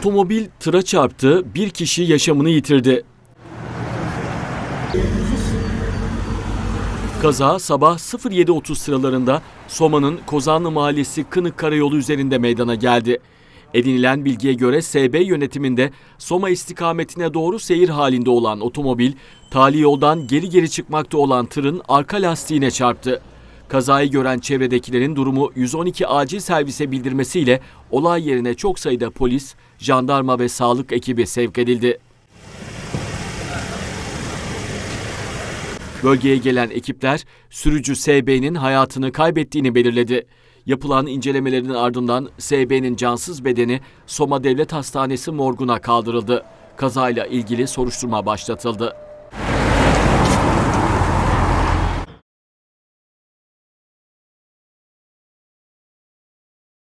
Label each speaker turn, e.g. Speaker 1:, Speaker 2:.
Speaker 1: Otomobil tıra çarptı, bir kişi yaşamını yitirdi. Kaza sabah 07.30 sıralarında Soma'nın Kozanlı Mahallesi Kınık Karayolu üzerinde meydana geldi. Edinilen bilgiye göre SB yönetiminde Soma istikametine doğru seyir halinde olan otomobil, tali yoldan geri geri çıkmakta olan tırın arka lastiğine çarptı. Kazayı gören çevredekilerin durumu 112 acil servise bildirmesiyle olay yerine çok sayıda polis, jandarma ve sağlık ekibi sevk edildi. Bölgeye gelen ekipler sürücü SB'nin hayatını kaybettiğini belirledi. Yapılan incelemelerin ardından SB'nin cansız bedeni Soma Devlet Hastanesi morguna kaldırıldı. Kazayla ilgili soruşturma başlatıldı.